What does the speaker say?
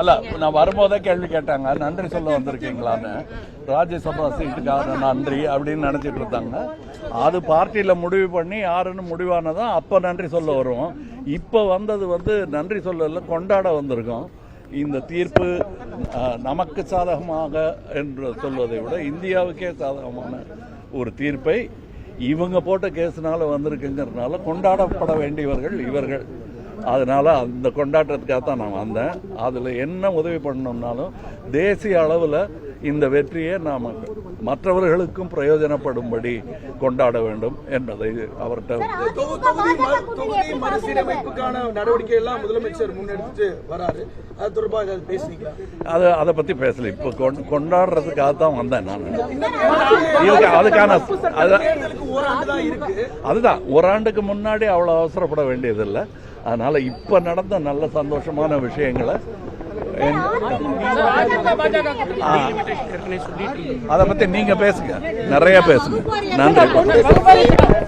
அல்ல நான் வரும்போதே கேள்வி கேட்டாங்க. நன்றி சொல்ல வந்திருக்கீங்களான்னு. ராஜ்யசபா சீட்டுக்காக நன்றி அப்படின்னு நினைச்சிட்டு இருந்தாங்க. அது பார்ட்டியில் முடிவு பண்ணி யாருன்னு முடிவானதான் அப்போ நன்றி சொல்ல வருவோம் இப்போ வந்தது வந்து நன்றி சொல்லல கொண்டாட வந்திருக்கோம். இந்த தீர்ப்பு நமக்கு சாதகமாக என்று சொல்வதை விட இந்தியாவுக்கே சாதகமான ஒரு தீர்ப்பை இவங்க போட்ட கேஸ்னால வந்திருக்குங்கிறதுனால கொண்டாடப்பட வேண்டியவர்கள் இவர்கள். அதனால அந்த கொண்டாட்டத்துக்காக தான் நான் வந்தேன். அதில் என்ன உதவி பண்ணணும்னாலும் தேசிய அளவில் இந்த வெற்றியை நாம் மற்றவர்களுக்கும் பிரயோஜனப்படும்படி கொண்டாட வேண்டும் என்பதை அவர்கிட்ட அது அது அதை பற்றி பேசல. இப்போ கொண்- கொண்டாடுறதுக்காக தான் வந்தேன் நான். அதுக்கான அதுதான். ஒரு ஆண்டுக்கு முன்னாடி அவ்வளோ அவசரப்பட வேண்டியதில்லை. அதனால இப்போ நடந்த நல்ல சந்தோஷமான விஷயங்களை. அதை பத்தி நீங்க பேசுங்க. நிறைய பேசுங்க. நன்றி.